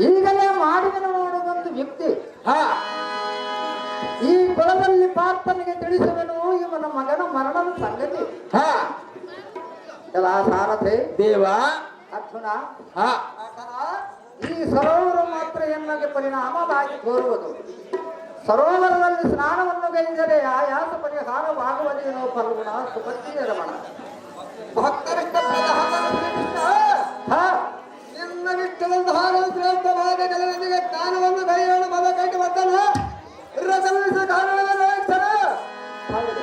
ಈಗಲೇ ಮಾಡಿದನು ನೋಡುವಂತ ವ್ಯಕ್ತಿ. ಹಾ. ಈ ಕುಲದಲ್ಲಿ ಪಾರ್ಥನಿಗೆ ತಿಳಿಸುವನು ಇವನ ಮಗನ ಮರಣದ ಸಂಗತಿ. ಸಾರಥಿ. ದೇವ. ಅರ್ಜುನ. ಹಾ. ಈ ಸರೋವರ ಮಾತ್ರ ಎನ್ನಗೆ ಪರಿಣಾಮವಾಗಿ ತೋರುವುದು. ಸರೋವರದಲ್ಲಿ ಸ್ನಾನವನ್ನು ಗೈದರೆ ಆಯಾಸ ಪರಿಹಾರವಾಗುವುದೇನೋ ಫಲ್ಗುಣ ಸುಪತ್ತಿ ರಮಣ. ಹಾ ನಿನ್ನ ವಿಠಲದ ಭಾಗ ಜನರಿಗೆ ಜ್ಞಾನವನ್ನು ಕೈಯನ್ನು ಹೌದು.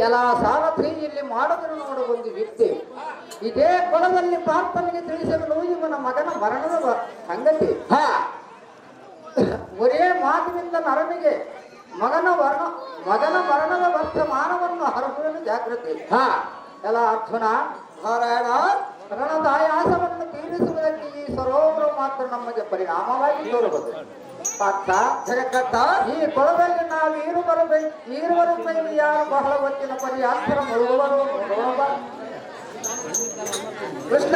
ಎಲ್ಲ ಇಲ್ಲಿ ಮಾಡಿದ್ರು ನೋಡ ಒಂದು ವ್ಯಕ್ತಿ ಇದೇ ಕೊಳದಲ್ಲಿ ಪ್ರಾರ್ಥನೆಗೆ ತಿಳಿಸಲು ಇವನ ಮಗನ ಮರಣದ ಸಂಗತಿ. ಹಾ. ಒರೇ ಮಾತಿನಿಂದ ನರನಿಗೆ ಮಗನ ವರ್ಣ ಮಗನ ಮರಣದ ವರ್ತಮಾನವನ್ನು ಹರಡುವುದು ಜಾಗೃತಿ. ಹಾ. ಎಲ್ಲ ಅರ್ಜುನ ನಾರಾಯಣ ಮರಣದ ಆಯಾಸವನ್ನು ತೀರಿಸುವುದಕ್ಕೆ ಈ ಸರೋವರ ಮಾತ್ರ ನಮಗೆ ಪರಿಣಾಮವಾಗಿ ತೋರುವುದು. ಜಗತ್ತ ಈ ಕೊಳದಲ್ಲಿ ನಾವು ಈರು ಬರಬೇಕು ಈರುವರು ಮೇಲೆ ಯಾರು ಬಹಳ ಹೊತ್ತಿನ ಪರಿಹಾರ ಮುಳುಗುವರು ಕೃಷ್ಣ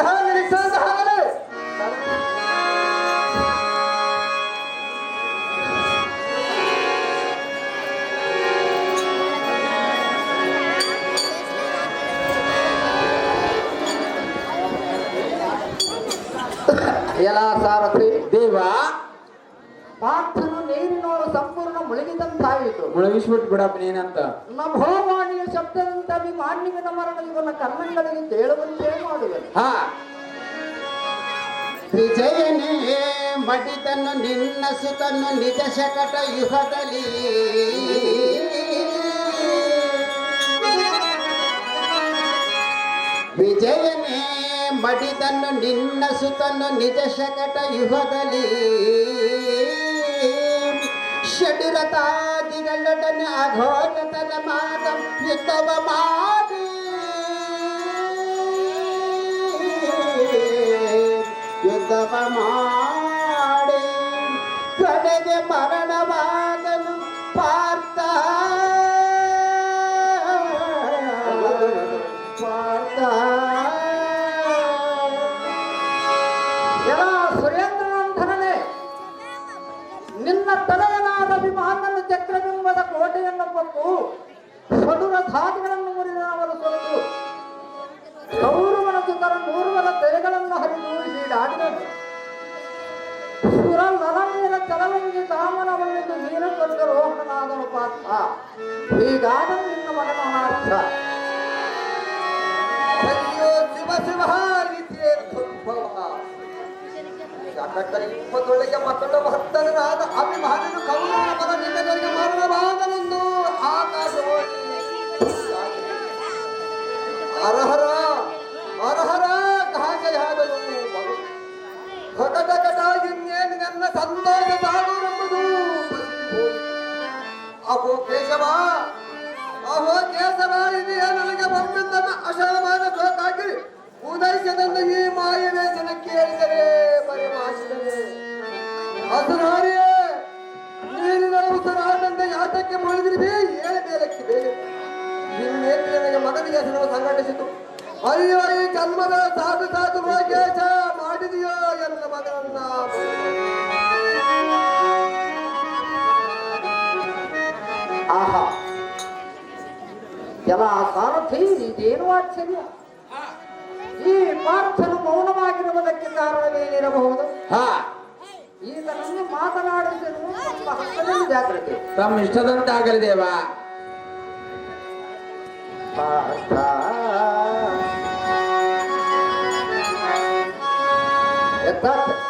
ಹಾಗಲೇ ಎಲ್ಲ ಸಾರಥಿ ದೇವ. ಪಾತ್ರನು ನೀರಿನವರು ಸಂಪೂರ್ಣ ಮುಳುಗಿದಂತಾಯಿತು. ಮುಳುಗಿಸ್ಬಿಟ್ಟು ಬಿಡಪ್ಪ ನೀನಂತ. ನಭೋವಾಣಿಯ ಶಬ್ದದಂತ ಅಭಿಮಾನ್ಯವಿನ ಮರಣ ಇವನ ಕನ್ನಂಗಳಿಗೆ ಕೇಳುವಂತೆ ಮಾಡುವೆ. ಹಾ. ವಿಜಯನೇ ಮಡಿತನು ನಿನ್ನ ಸುತನು ನಿಜ ಶಕಟ ಯುಹದಲ್ಲಿ. ವಿಜಯನೇ ಮಡಿದನು ನಿನ್ನ ಸುತನು ನಿಜ ಶಕಟ ಯುಗದಲ್ಲಿ. ಷಡುರತಾದಿಗಳೊಡನೆ ಅಘೋರತನ ಮಾದ ಯುದ್ಧವ ಮಾಡಿ ಯುದ್ಧವ ಮಾಡಿ ರೋಹಣನಾದನು ಪಾತ್ರ ಹೀಗಾದ ನಿನ್ನ ಮಗನ ಅಯ್ಯೋ ಶಿವ ಶಿವ ರೀತಿಯೇ ದುರ್ಭವ ಯಾಕಂದರೆ ಇಪ್ಪತ್ತೊಳಗೆ ಮಕ್ಕಳ ಭಕ್ತನಾದ ಅಭಿಮಾನನು ಕೌರವನ ಮಗ ನಿನ್ನಗಳಿಗೆ ಮರಣವಾದನೆಂದು ಅರಹರ ಹರಹರ ಹರಹರ ಕಾಂಗೆಯಾದನು ಭಗಟ ಕಟಾಗಿನ್ನೇನು ನನ್ನ ಸಂತೋಷ ಸಾಗುವುದೆಂಬುದು ಅಹೋ ಕೇಶವ. ಅಹೋ ಕೇಶವ ಇದೆಯೇ ನನಗೆ ಬಂದಿದ್ದನ್ನ ಅಶಾಮಾನ ಸೋಕಾಗಿ ಉದಯಿಸದನ್ನು ಈ ಮಾಯವೇಶನ ಕೇಳಿದರೆ ಪರಿಭಾಷಿದರೆ ಹಸುರಾರಿಯೇ ನೀರಿನ ಉಸಿರಾಟಂತೆ ಯಾತಕ್ಕೆ ಮುಳುಗಿರಿದೆ ಏಳು ಮೇಲಕ್ಕೆ ಬೇರೆ. ನಿನ್ನೇತಿ ನನಗೆ ಮಗನಿಗೆ ಸಂಘಟಿಸಿತು. ಅಯ್ಯೋ ಈ ಜನ್ಮದ ಸಾಧು ಸಾಧು ಕೇಶ ಮಾಡಿದೆಯೋ ಎನ್ನ ಮಗನನ್ನ. ಆಹಾ. ಎಲ್ಲ ಸಾರಥಿ ಇದೇನು ಆಶ್ಚರ್ಯ. ಈ ಪಾರ್ಥನು ಮೌನವಾಗಿರುವುದಕ್ಕೆ ಕಾರಣವೇನಿರಬಹುದು ಹಾ. ಈತನನ್ನು ಮಾತನಾಡುತ್ತಿರುವ ನಮ್ಮ ಹಕ್ಕದಲ್ಲಿ ಜಾಗೃತಿ ತಮ್ಮ ಇಷ್ಟದಂತಾಗಲಿ ದೇವ. ಪಾರ್ಥ. ಎತ್ತಾತ್.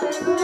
Thank you.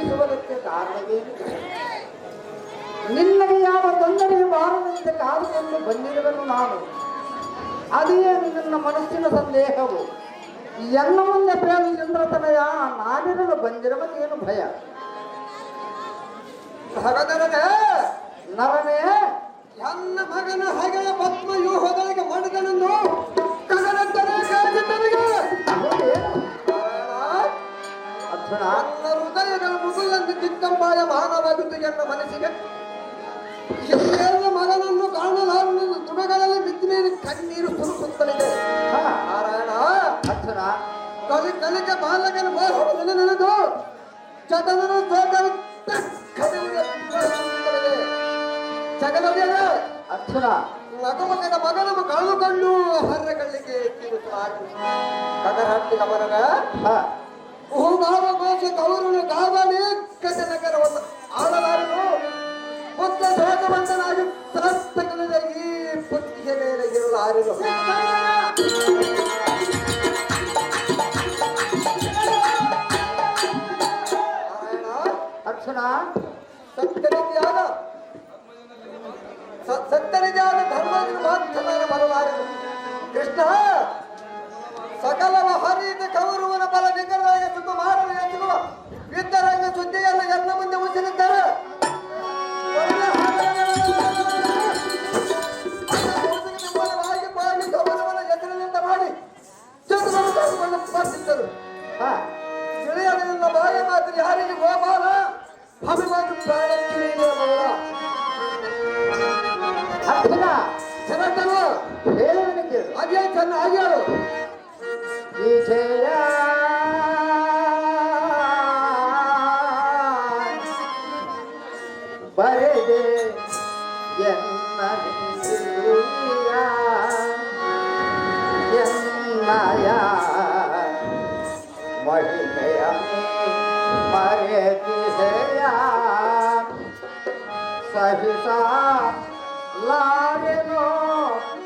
ಬಿಕ್ಕಿಸುವುದಕ್ಕೆ ಕಾರಣವೇನು? ನಿನ್ನಗೆ ಯಾವ ತೊಂದರೆ ಬಾರದಂತೆ ಕಾದುಕೊಂಡು ಬಂದಿರುವನು ನಾನು. ಅದೇ ನಿನ್ನ ಮನಸ್ಸಿನ ಸಂದೇಹವು? ಎನ್ನ ಮುಂದೆ ಪ್ರೇಮ ಚಂದ್ರತನಯ, ನಾನಿರಲು ಬಂದಿರುವನೇನು ಭಯ? ಭಗದರನೇ ನರನೇ ನನ್ನ ಮಗನ ಹಗೆಯ ಪದ್ಮ ಮಾಡಿದನನ್ನು ಮಾಡಿದನೆಂದು ನನ್ನ ಹೃದಯಗಳ ಮುಗುಲಂದು ಚಿಕ್ಕಂಬಾಯ ಮಾನವಾಗಿತ್ತು ಎನ್ನ ಮನಸ್ಸಿಗೆ. ಎಲ್ಲ ಮಗನನ್ನು ಕಾಣಲಾರನೆಂದು ತುಣಗಳಲ್ಲಿ ಬಿದ್ದ ಮೇಲೆ ಕಣ್ಣೀರು ಕುರುಕುತ್ತಲಿದೆ ನಾರಾಯಣ ಅರ್ಜುನ ಕಲಿ ಕಲಿಕೆ ಬಾಲಕನ ಮೋಹವನ್ನು ನೆನೆದು ಚತನನು ತಕ್ಕನಿಗೆ ಜಗದೊಡೆಯ ಅರ್ಜುನ ನಗಮಗನ ಮಗನನ್ನು ಕಳೆದುಕೊಂಡು ಹರ್ರಗಳ್ಳಿಗೆ ತೀರುತ್ತಾಗಿ ಕಗರಹಟ್ಟಿ ಗಮನನ ಹಾ, ಹೂಗಾವ ತವರು ಕೌರನು ಕಾವಲಿ ಒಂದು ಆಡಲಾರನು ಪುತ್ರ ಸಹಜವಂತನಾಗಿ ಸರಸ್ತಕನಿಂದ ಈ ಪುತ್ತಿಗೆ ಮೇಲೆ ಇರಲಾರನು ಸತ್ಯನಿಧಿಯಾದ ಧರ್ಮದಿಂದ ಮಾತ್ರ ಬರಲಾರೆನು ಕೃಷ್ಣ ಸಕಲವ ಹರಿದ ಕವರುವನ ಬಲ ನಿಖರವಾಗಿ ತುಂಬ ಮಾಡಲು ಎನ್ನುವ ಯುದ್ಧರಂಗ ಸುದ್ದಿಯನ್ನು ಎಲ್ಲ ಮುಂದೆ ಮುಚ್ಚಿರುತ್ತಾರೆ la la la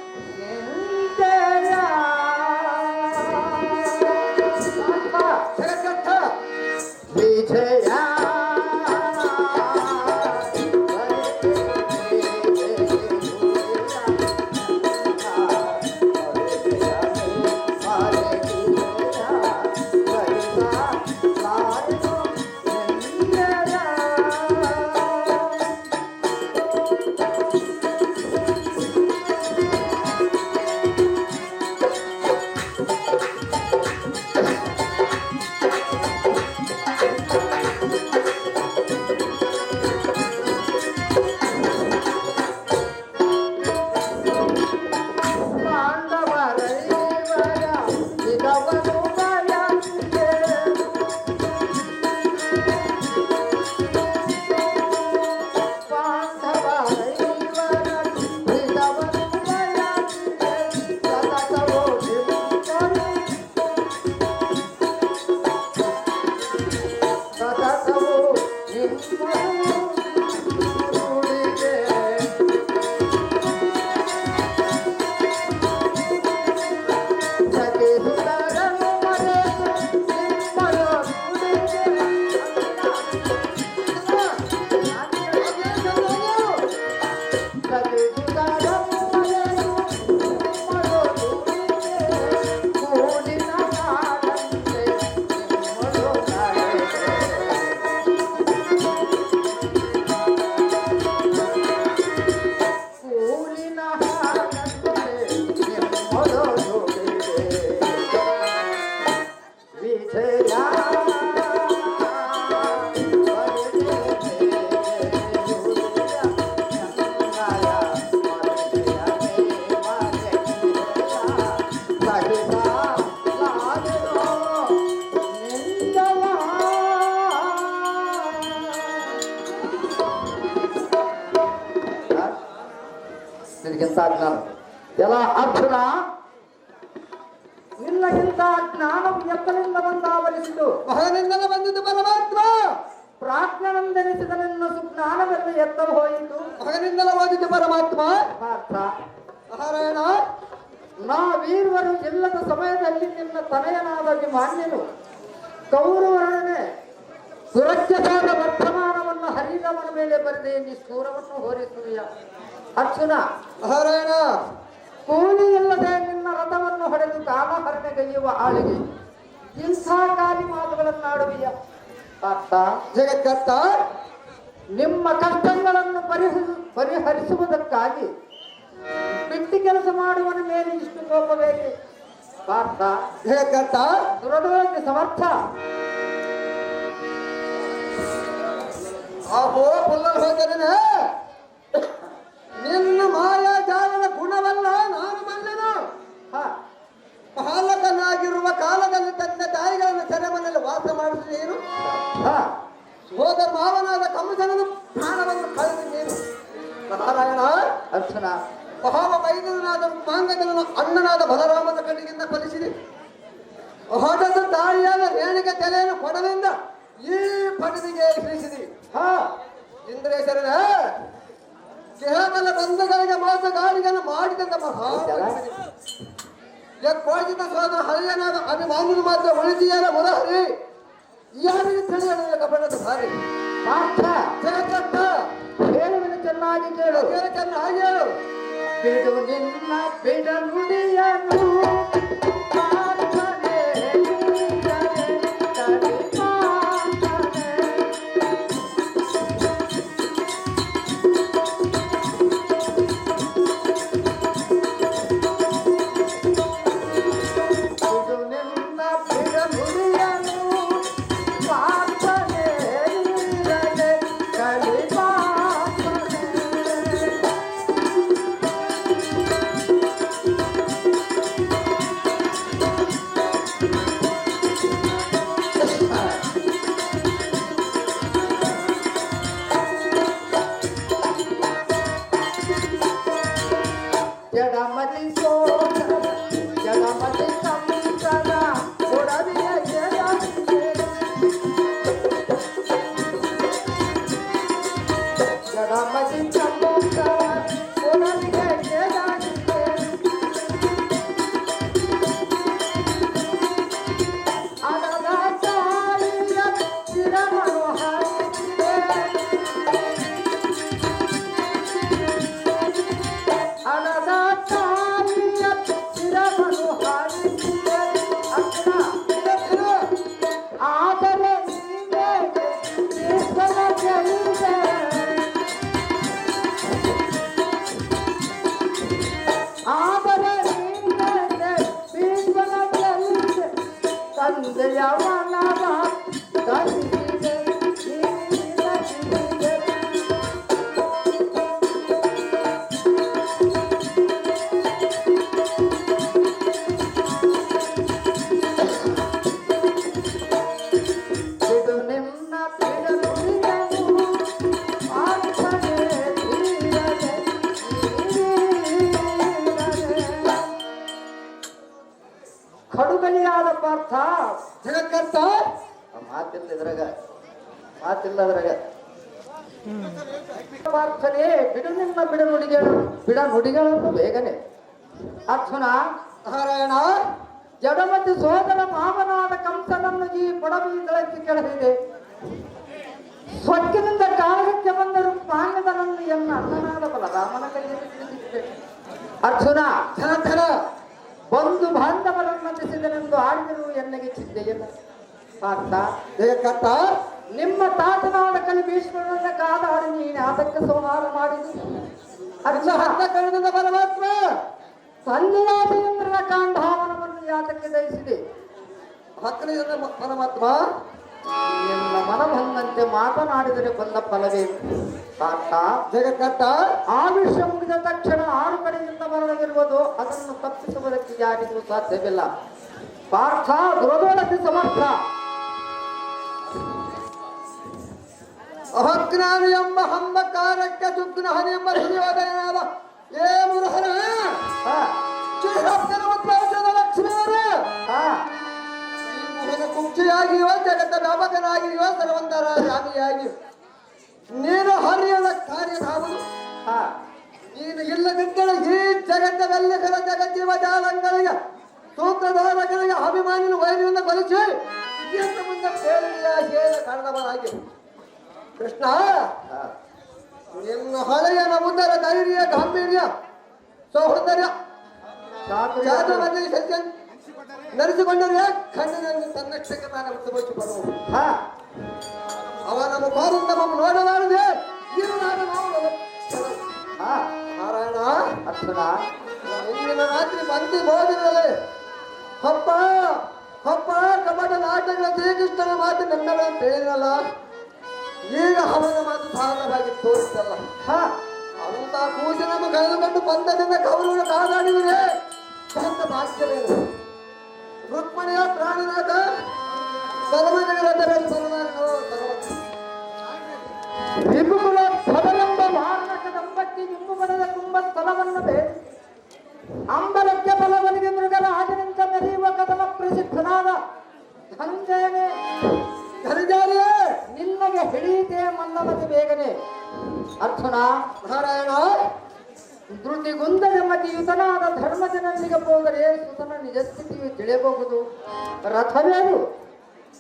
ಎಲ್ಲ ಅರ್ಜುನ. ನಿನ್ನಗಿಂತ ಜ್ಞಾನವು ಎತ್ತಲಿಂದ ಬಂದ ಆವರಿಸಿತು. ಮಗನಿಂದಲೇ ಬಂದಿದ್ದು ಪರಮಾತ್ಮ. ಪ್ರಾಜ್ಞನೆಂದೆನಿಸಿದ ನಿನ್ನ ಸುಜ್ಞಾನವೆಲ್ಲ ಎತ್ತ ಹೋಯಿತು. ಮಗನಿಂದಲೇ ಬಂದಿದ್ದು ಪರಮಾತ್ಮ. ಪಾರ್ಥ. ನಾರಾಯಣ. ನಾ ವೀರವರು ಇಲ್ಲದ ಸಮಯದಲ್ಲಿ ನಿನ್ನ ತನಯನಾದ ಮಾನ್ಯನು. ಕೌರವರನೆ ಸುರಕ್ಷತಾದ ವರ್ತಮಾನವನ್ನು ಹರಿದವನ ಮೇಲೆ ಬರೆದೆ ನಿಷ್ಠೂರವನ್ನು ಹೋರಿಸುವ ಅರ್ಜುನ. ನಾರಾಯಣ. ಕೂಲಿ ಇಲ್ಲದೆ ನಿನ್ನ ರಥವನ್ನು ಹೊಡೆದು ಕಾಲಹರಣೆಗೈಯುವ ಆಳಿಗೆ ಹಿಂಸಾಕಾರಿ ಮಾತುಗಳನ್ನಾಡುವಿಯ ಅರ್ಥ ಜಗತ್ಕರ್ತ, ನಿಮ್ಮ ಕಷ್ಟಗಳನ್ನು ಪರಿಹರಿಸ ಪರಿಹರಿಸುವುದಕ್ಕಾಗಿ ಬಿಟ್ಟಿ ಕೆಲಸ ಮಾಡುವನ ಮೇಲೆ ಇಷ್ಟು ಕೋಪ ಬೇಕು? ಪಾರ್ಥ ದುರದೋಗಿ ಸಮರ್ಥ. ಆಹೋ ಪುಲ್ಲ ಹೋದರೆ ನಿನ್ನ ಮಾಯಾಜಾಲದ ಗುಣವಲ್ಲ. ಬಾಲಕನಾಗಿರುವ ಕಾಲದಲ್ಲಿ ತನ್ನ ತಾಯಿಗಳನ್ನು ಸೆರೆಮನೆಯಲ್ಲಿ ವಾಸ ಮಾಡಿದ ಹೋದ ಮಾವನಾದ ಕಂಸನನ್ನು ಪ್ರಾಣವನ್ನು ಕಳೆದ ನೀನು. ನಾರಾಯಣ ಅರ್ಚನ ಮಹಾವ ವೈದ್ಯನಾದ ಮಾಂಗದನ ಅಣ್ಣನಾದ ಬಲರಾಮನ ಕಣ್ಣಿಗಿಂತ ಫಲಿಸಿದೆ. ಹೊಡೆದ ತಾಯಿಯಾದ ರೇಣಿಗೆ ತಲೆಯನ್ನು ಕೊಡಲಿಂದ ಈ ಪಡೆದಿಗೆ ಇಳಿಸಿದೆ. ಹ, ಇಂದ್ರೇಶ್ವರನ ಕೇವಲ ಬಂಧುಗಳಿಗೆ ಮೋಸಗಾರಿಗಳನ್ನು ಮಾಡಿದಂತ ಮಹಾ ಕೋಜಿತ ಸೋದರ ಹರಿಯನಾದ ಅಭಿಮಾನ್ಯನ ಮಾತ್ರ ಉಳಿದಿಯಾರ ಮುರಹರಿ ಯಾರಿಗೆ ತಿಳಿಯಲಿಲ್ಲ ಕಬ್ಬಣದ ಸಾರಿ. ಪಾಠ. ಜಗತ್ತ ಹೇಳುವಿನ ಚೆನ್ನಾಗಿ ಕೇಳು. ಚೆನ್ನಾಗಿ ಹೇಳು ಬಿಡು ನಿನ್ನ ಬಿಡ ನುಡಿಯನು ಜಗತ್ಕರ್ತ ಮಾತಿಲ್ಲ ಇದ್ರಾಗ. ಮಾತಿಲ್ಲ ಅದ್ರಾಗ. ಪಾರ್ಥನೆ ಬಿಡು ನಿನ್ನ ಬಿಡ ನುಡಿಗಳು ಬಿಡ ನುಡಿಗಳನ್ನು ಬೇಗನೆ. ಅರ್ಜುನ ನಾರಾಯಣ ಜಡಮತಿ ಸೋದರ ಮಾಮನಾದ ಕಂಸನನ್ನು ಈ ಪಡವಿಗಳಕ್ಕೆ ಕೆಳಗಿದೆ. ಸ್ವರ್ಗದಿಂದ ಕಾಳಗಕ್ಕೆ ಬಂದರು ಪಾಂಗದನನ್ನು ಎನ್ನ ಬಲ ರಾಮನ ಕೈಯಲ್ಲಿ ಅರ್ಜುನ ಧನ ಧನ. ಬಂಧು ಬಾಂಧವರನ್ನು ನಟಿಸಿದನೆಂದು ಆಡಿದರು ಎನ್ನಗೆ ಚಿಂತೆಯಲ್ಲ ಪಾರ್ಥ. ಜಗತ್ಕರ್ತ ನಿಮ್ಮ ತಾತನಾದ ಕಲಿ ಭೀಷ್ಮರನ್ನ ಕಾದಾಡಿ ನೀನು ಅದಕ್ಕೆ ಸಂಹಾರ ಮಾಡಿದು. ಅರ್ಜ ಹತ್ತ ಕಳೆದ ಪರಮಾತ್ಮ ಇಂದ್ರನ ಕಾಂಡಾವನವನ್ನು ಯಾತಕ್ಕೆ ದಯಿಸಿದೆ ಹತ್ತನೇ ಪರಮಾತ್ಮ ಮನಬಂದಂತೆ ಮಾತನಾಡಿದರೆ ಬಂದ ಫಲವೇ? ಜಗತ್ತ ಜಗತ್ಕರ್ತ ಆವಿಷ್ಯ ಮುಗಿದ ತಕ್ಷಣ ಆರು ಕಡೆಯಿಂದ ಬರಲಿರುವುದು ಅದನ್ನು ತಪ್ಪಿಸುವುದಕ್ಕೆ ಯಾರಿಗೂ ಸಾಧ್ಯವಿಲ್ಲ. ಪಾರ್ಥ ದುರದೋಳಕ್ಕೆ ಸಮರ್ಥ. ಅಹಜ್ಞಾನ ಎಂಬ ಹಂಬಕಾರಕ್ಕೆ ದುಗ್ನ ಹರಿ ಎಂಬ ಹಿರಿಯೋದಯನಾದ ಏ ಮುರುಹರ ಹಾ, ನಿನಗೆ ಕುಂಚಿಯಾಗಿಯೋ ಜಗತ್ತ ವ್ಯಾಪಕನಾಗಿಯೋ ಸರ್ವಂತರ ರಾಮಿಯಾಗಿ ನೀನು ಹರಿಯದ ಕಾರ್ಯಧಾಮನು. ಹಾ. ನೀನು ಇಲ್ಲದಿದ್ದರೆ ಈ ಜಗತ್ತದಲ್ಲಿ ಕರ ಜಗತ್ತಿನ ಜೀವಜಾಲಂಗಳಿಗೆ ಸೂತ್ರಧಾರಗಳಿಗೆ ಅಭಿಮಾನಿನ ವೈರಿಯನ್ನು ಬಲಿಸಿ ಇನ್ನು ಮುಂದೆ ಕೇಳಿಯ ಸೇವೆ ಕಾರಣವನಾಗಿ? ಕೃಷ್ಣ ನಿನ್ನ ಹಳೆಯ ನಮುದರ ಧೈರ್ಯ ಗಾಂಭೀರ್ಯ ಸೌಹೃದರ್ಯ ಜಾತವಾಗಿ ಸತ್ಯ ನಡೆಸಿಕೊಂಡರೆ ಕಣ್ಣಿನಲ್ಲಿ ತನ್ನಷ್ಟಕ್ಕೆ ನಾನು ಉತ್ತಮಕ್ಕೆ ಬರುವುದು ಹಾ ಮುಖಾರಿಂದ ನಮ್ಮ ನೋಡಲಾರದೆ ಇದು ನಾನು ನೋಡಲು ಹಾ. ನಾರಾಯಣ ಅರ್ಜುನ ಇಂದಿನ ರಾತ್ರಿ ಬಂದಿ ಹೋದಿರಲಿ ಹಬ್ಬ ಹಬ್ಬ ಕಪಟ ನಾಟಕಗಳ ಶ್ರೀಕೃಷ್ಣನ ಮಾತು ನನ್ನಗಳನ್ನು ಹೇಳಿರಲ್ಲ ಈಗ ಅವನ ಮಾತು ಸಾಧನವಾಗಿ ತೋರಿಸಲ್ಲ ಹಾ. ಅಂತ ನಮ್ಮ ಕಳೆದುಕೊಂಡು ಬಂದದಿಂದ ಕೌರವನ ಕಾದಾಡಿದರೆ ಭಾಗ್ಯವೇನು? ರುಕ್ಮಣಿಯ ಪ್ರಾಣನಾಥ ಧರ್ಮಜಗರ ವಿಭುಗಳ ಸ್ಥಳವೆಂಬ ಮಾರಣಕ ದಂಪತಿ ನಿಂಬುಗಡದ ತುಂಬ ಸ್ಥಳವನ್ನು ಬೇಡಿ ಅಂಬಲಕ್ಕೆ ಬಲವನಿಗೆ ಮೃಗರ ಆದಿನಿಂದ ಮೆರೆಯುವ ಕದಮ ಪ್ರಸಿದ್ಧನಾದ ಧನಂಜಯನೇ. ಧನಜಾರಿಯೇ ನಿನ್ನಗೆ ಹಿಡಿಯಿತೆ ಮಲ್ಲವತಿ ಬೇಗನೆ ಅರ್ಜುನ ನಾರಾಯಣ ಧೃತಿಗುಂದದ ಮತಿಯುತನಾದ ಧರ್ಮಜನಲ್ಲಿಗೆ ಹೋದರೆ ಸುತನ ನಿಜ ಸ್ಥಿತಿಯು ತಿಳಿಯಬಹುದು ರಥವೇನು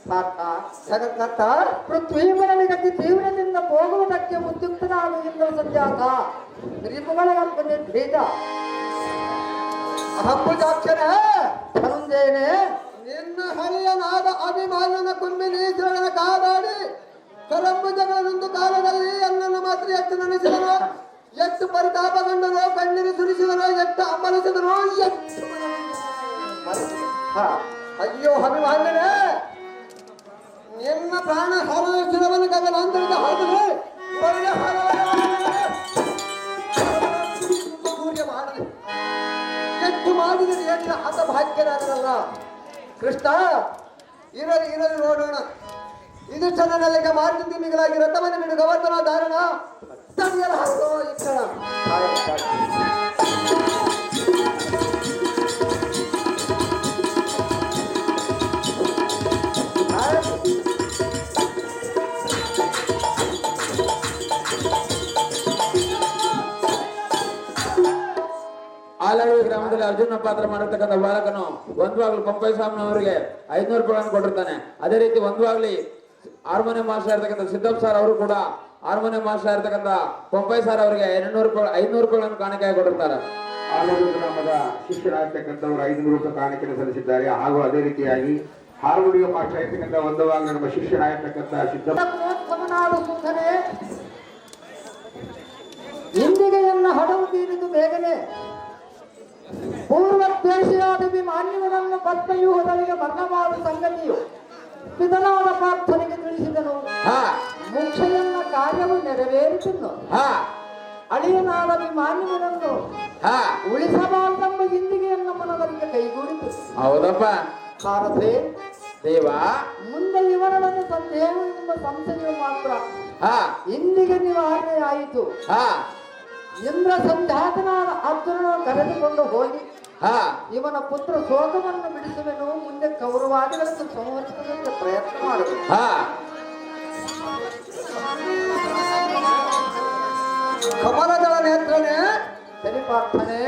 ಪಾರ್ಥ ಜಗತ್ನತ್ತ ಪೃಥ್ವೀಮರನಿಗತಿ ತೀವ್ರದಿಂದ ಹೋಗುವುದಕ್ಕೆ ಉದ್ಯುಕ್ತನಾಗುವುದಿಲ್ಲ ಸಂಜಾತ. ರಿಪುಗಳ ಕಲ್ಪನೆ ಭೇದ ಅಹಂಬುಜಾಕ್ಷರ ಧನುಂಜಯನೇ, ನಿನ್ನ ಹರಿಯನಾದ ಅಭಿಮಾನನ ಕುಂಬಿನೀಶ್ವರನ ಕಾದಾಡಿ, ಕರಂಬುಜಗಳನ್ನೊಂದು ಕಾಲದಲ್ಲಿ ಅನ್ನನ್ನು ಮಾತ್ರ ಎಷ್ಟು ನೆನೆಸಿದರು ಎಷ್ಟು ಪರಿತಾಪಗೊಂಡರು ಕಣ್ಣೀರು ಸುರಿಸಿದರು ಎಷ್ಟು ಅಮಲಿಸಿದರೋ ಎಷ್ಟು. ಹಾ, ಅಯ್ಯೋ ಅಭಿಮಾನನೇ ನಿನ್ನ ಪ್ರಾಣ ಹಾರವನ್ನು ಕಗಲ ಅಂತರದ ಹಾಕಿದ್ರೆ ಒಳ್ಳೆ ಸೂರ್ಯ ಮಾಡಲಿ ಎಷ್ಟು ಮಾಡಿದರೆ ಎಷ್ಟು ಹತ ಕೃಷ್ಣ, ಇರಲಿ ಇರಲಿ, ನೋಡೋಣ. ಇದು ಚನ್ನನಲ್ಲಿಗೆ ಮಾರ್ತಿ ಮಿಗಿಲಾಗಿ ರಥವನ್ನು ಬಿಡು, ಗವರ್ಧನ ಧಾರಣ. ತಡೆಯಲು ಹಾಕೋ ಆಲಡಿ ಗ್ರಾಮದಲ್ಲಿ ಅರ್ಜುನ ಪಾತ್ರ ಮಾಡಿರ್ತಕ್ಕಂಥ ಬಾಲಕನು ಒಂದ್ವಾಗ್ಲು ಪಂಪೈ ಸ್ವಾಮಿನವರಿಗೆ ಐದ್ನೂರು ರೂಪಾಯಿ ಕೊಟ್ಟಿರ್ತಾನೆ. ಅದೇ ರೀತಿ ಒಂದ್ವಾಗ್ಲಿ ಹಾರ್ಮೋನಿಯಂ ಮಾಸ್ಟರ್ ಇರ್ತಕ್ಕಂಥ ಸಿದ್ದಪ್ಪ ಸರ್ ಅವರು ಕೂಡ ಹಾರ್ಮೋನಿಯಂ ಮಾಸ್ಟರ್ ಇರ್ತಕ್ಕಂಥ ಪಂಪೈ ಸರ್ ಅವರಿಗೆ ಎರಡ್ನೂರು ರೂಪಾಯಿ ಐದ್ನೂರು ರೂಪಾಯಿಗಳನ್ನು ಕಾಣಿಕೆ ಕೊಟ್ಟಿರ್ತಾರೆ. ಆಲೂರು ಗ್ರಾಮದ ಶಿಷ್ಯರಾಗಿರ್ತಕ್ಕಂಥವರು ಐದುನೂರು ರೂಪಾಯಿ ಕಾಣಿಕೆ ಸಲ್ಲಿಸಿದ್ದಾರೆ. ಹಾಗೂ ಅದೇ ರೀತಿಯಾಗಿ ಹಾರ್ಮೋನಿಯಂ ಮಾಸ್ಟರ್ ಇರ್ತಕ್ಕಂಥ ಒಂದು ಭಾಗ ನಮ್ಮ ಶಿಷ್ಯರಾಗಿರ್ತಕ್ಕಂಥ ಸೂತನೆ ಇಂದಿಗೆ ಎನ್ನ ಹಡವು ತೀರಿದು ಬೇಗನೆ. ಪೂರ್ವದ್ವೇಷಿಯಾದ ಮಾನ್ಯವನ್ನು ಪದ್ಮವ್ಯೂಹದಲ್ಲಿಗೆ ಮರಣ ಮಾಡುವ ಸಂಗತಿಯು ಪಿತನಾದ ಪ್ರಾರ್ಥನೆಗೆ ತಿಳಿಸಿದನು. ಹಾ. ಮುಖ್ಯೆಯನ್ನ ಕಾರ್ಯವು ನೆರವೇರಿಸಿದ್ದು ಹಾ. ಅಳಿಯನಾದ ಮಾನ್ಯವನ್ನು ಹಾ. ಉಳಿಸಬಾರ್ದೆಂಬ ಇಂದಿಗೆಯನ್ನ ಮನದರಿಗೆ ಕೈಗೂಡಿತು. ಹೌದಪ್ಪ. ಭಾರತೆ ದೇವ. ಮುಂದೆ ಇವರನ್ನು ಸಂದೇಹ ಎಂಬ ಸಂಸದೆಯು ಮಾತ್ರ ಹಾ. ಇಂದಿಗೆ ನಿವಾರಣೆ ಆಯಿತು ಹಾ. ಇಂದ್ರ ಸಂಧ್ಯಾತನಾದ ಅರ್ಜುನನು ಕರೆದುಕೊಂಡು ಹೋಗಿ ಹಾ ಇವನ ಪುತ್ರ ಶೋಕವನ್ನು ಬಿಡಿಸುವೆನು ಮುಂದೆ ಕೌರವಾದಿಗಳನ್ನು ಸಂಹರಿಸಲು ಪ್ರಯತ್ನ ಮಾಡಬೇಕು ಹಾ ಕಮಲದಳ ನೇತ್ರನೇ ಸರಿ ಪ್ರಾರ್ಥನೆ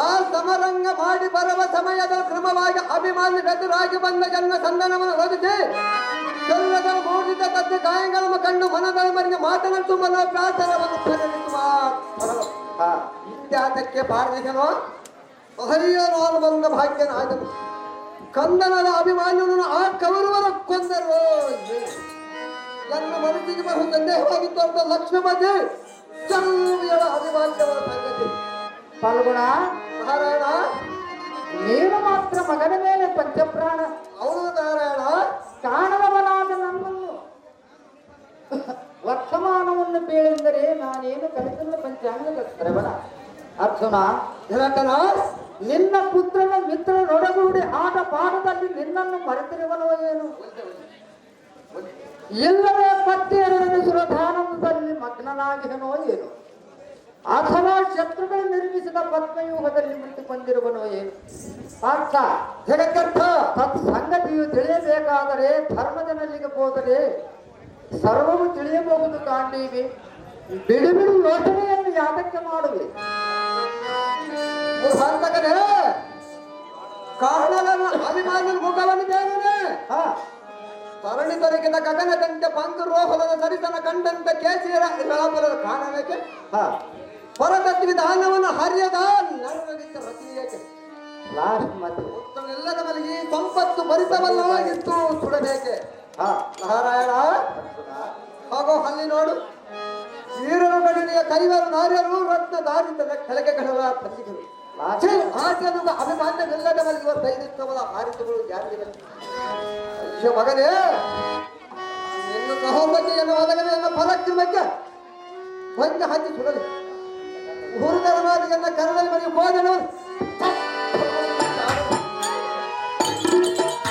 ಆ ಸಮರಂಗ ಮಾಡಿ ಬರುವ ಸಮಯದ ಕ್ರಮವಾಗಿ ಅಭಿಮಾನಿ ಬೆದರಾಗಿ ಬಂದ ಜನ್ಮ ಸಂಧಾನವನ್ನು ರಚಿಸಿ. ಶರೀರದ ಮೂಡಿದ ತದ್ದು ಗಾಯಗಳನ್ನು ಕಂಡು ಮನದ ಮರಿಗೆ ಮನ ಪ್ರಾರ್ಥನವನ್ನು ಪರಿಣಿಸುವ ಇತ್ಯಾದಕ್ಕೆ ಭಾರತನು ಹರಿಯನಾದ ಬಂದ ಭಾಗ್ಯನಾದನು ಕಂದನದ ಅಭಿಮಾನಿಯನ್ನು ಆ ಕವರುವರ ಕೊಂದರು. ನನ್ನ ಮನಸ್ಸಿಗೆ ಬಹು ಸಂದೇಹವಾಗಿತ್ತು ಅಂತ ಲಕ್ಷ್ಮೀಪತಿ ಚಂದ್ರ ಅಭಿಮಾನ್ಯವರ ಸಂಗತಿ. ಪಾಲ್ಗುಣ ನಾರಾಯಣ. ನೀನು ಮಾತ್ರ ಮಗನ ಮೇಲೆ ಪಂಚಪ್ರಾಣ. ಅವನು ನಾರಾಯಣ. ಕಾಣದವನಾದ ನನ್ನನ್ನು. ವರ್ತಮಾನವನ್ನು ಬೇಳೆಂದರೆ ನಾನೇನು ಕಲಿತಲ್ಲ ಪಂಚಾಂಗದ ಶ್ರವಣ ಅರ್ಜುನ ಜನಕನ ನಿನ್ನ ಪುತ್ರನ ಮಿತ್ರನೊಡಗೂಡಿ ಆಟ ಪಾಠದಲ್ಲಿ ನಿನ್ನನ್ನು ಮರೆತಿರುವನೋ ಏನು? ಇಲ್ಲವೇ ಪತ್ತೆಯರನ್ನು ಸುರಧಾನಂದದಲ್ಲಿ ಮಗ್ನನಾಗಿದನೋ ಏನು? ಅಥವಾ ಶತ್ರುಗಳು ನಿರ್ಮಿಸಿದ ಪದ್ಮವ್ಯೂಹದಲ್ಲಿ ಮೃತುಕೊಂಡಿರುವನೋ ಏನು ಪಾರ್ಥ ಜಗಕ್ಕರ್ಥ ತತ್ ಸಂಗತಿಯು ತಿಳಿಯಬೇಕಾದರೆ ಧರ್ಮಜನಲ್ಲಿಗೆ ಹೋದರೆ ಸರ್ವವು ತಿಳಿಯಬಹುದು ಕಾಂಡೀವಿ ಬಿಡು ಯೋಚನೆಯನ್ನು ಯಾತಕ್ಕೆ ಮಾಡುವೆ? ಮುಖಾಂತಕನೇ ಕಾರಣಗಳ ಅಭಿಮಾನಿ ಮುಖವನ್ನು ದೇವನೇ ತರಣಿ ತೊರಗಿದ ಗಗನ ಕಂಡ ಪಂಕು ರೋಹದ ಸರಿತನ ಕಂಡಂತ ವಿಲಾಪದ ಕಾರಣಕ್ಕೆ ಹಾ. ಹೊರತತ್ತಿ ವಿಧಾನವನ್ನು ಹರಿಯದ ನರಗಿದ್ದ ರತಿಯಕ್ಕೆ ಲಾಸ್ಟ್ ಮತ್ತೆ. ಉತ್ತಮೆಲ್ಲದ ಮಲಗಿ ಸಂಪತ್ತು ಭರಿತವಲ್ಲವಾಗಿತ್ತು ಸುಡಬೇಕೆ? ಹಾ, ನಾರಾಯಣ. ಹಾಗೋ ಅಲ್ಲಿ ನೋಡು. ಈರನ ಕಡಿನೆಯ ಕೈವರು ನಾರ್ಯರು ರತ್ನ ದಾರಿದ್ದ ಕೆಳಗೆ ಕಡಲ ತಂದಿಗಳು ಆಚೆಯನ್ನು ಅಭಿಮಾನ್ಯವಿಲ್ಲದ ಮಲಗುವ ದೈನಿತ್ವದ ಆರಿತಗಳು ಯಾರಿಗೆ? ಮಗನೇ. ನಿನ್ನ ಸಹೋದರಿಯನ್ನು ಒದಗದೆ ನನ್ನ ಬಗ್ಗೆ ಹೊಂಗೆ ಹಂಚಿ ಸುಡಲಿ. ಹುರಿದರ ಮಾದಿಗೆಲ್ಲ ಕರಡಲ್ಲಿ ಮನೆಗೆ ಹೋದನು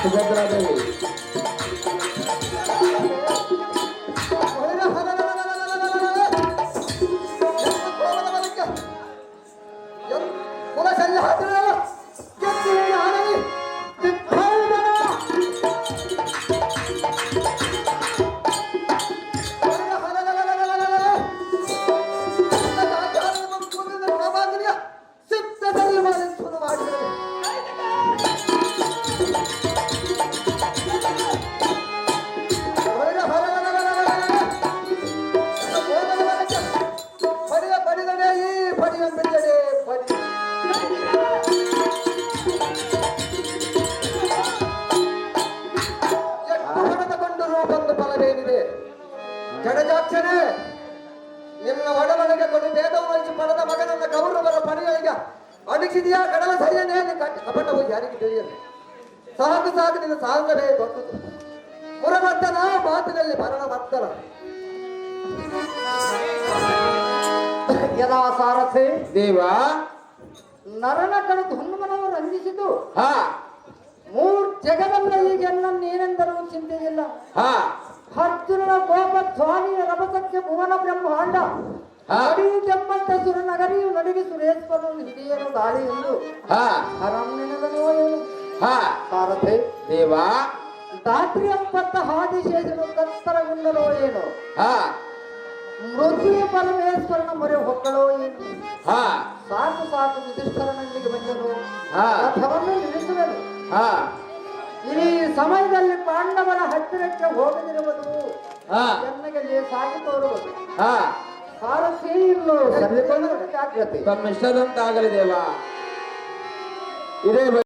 ಸುಭದ್ರಾದೇವಿ. ಮೂರ್ ಜಗದಲ್ಲ ಈಗೆಲ್ಲ ನೀನೆಂದರೂ ಚಿಂತೆಯಿಲ್ಲ ಹಾ ಅರ್ಜುನನ ಕೋಪ ಸ್ವಾಮಿಯ ರಭಸಕ್ಕೆ ಭುವನ ಬ್ರಹ್ಮಾಂಡ ಹಾ. ನಡಿದೆಂಬಂತ ಸುರನಗರಿಯು ನಡಿಗೆ ಸುರೇಶ್ವರನು ಹಿರಿಯರು ದಾಳಿ ಎಂದು ಹಾ ಹರಮ್ನೆನದನೋ ಏನು ಹಾ ಸಾರಥಿ ದೇವ ದಾತ್ರಿ ಎಂಬತ್ತ ಹಾದಿಶೇಷನು ತತ್ತರಗೊಂಡರೋ ಏನು ಹಾ ಮೃತ್ಯು ಪರಮೇಶ್ವರನ ಮೊರೆ ಹೊಕ್ಕಳೋ ಏನು ಹಾ ಸಾಕು ಸಾಕು ಯುಧಿಷ್ಠರನಲ್ಲಿಗೆ ಬಂದನು ಹಾ. ರಥವನ್ನು ನಿಲ್ಲಿಸುವೆನು ಹಾ ಈ ಸಮಯದಲ್ಲಿ ಪಾಂಡವರ ಹತ್ತಿರಕ್ಕೆ ಹೋಗದಿರುವುದು ಹಾ. ಎನ್ನಗೆ ಲೇಸಾಗಿ ತೋರುವುದು. ಸಾರಥಿ ಸರಿಕೊಂಡು ಜಾಗ್ರತೆ ತಮ್ಮ ಇಷ್ಟದಂತಾಗಲಿ ದೇವ ಇದೇ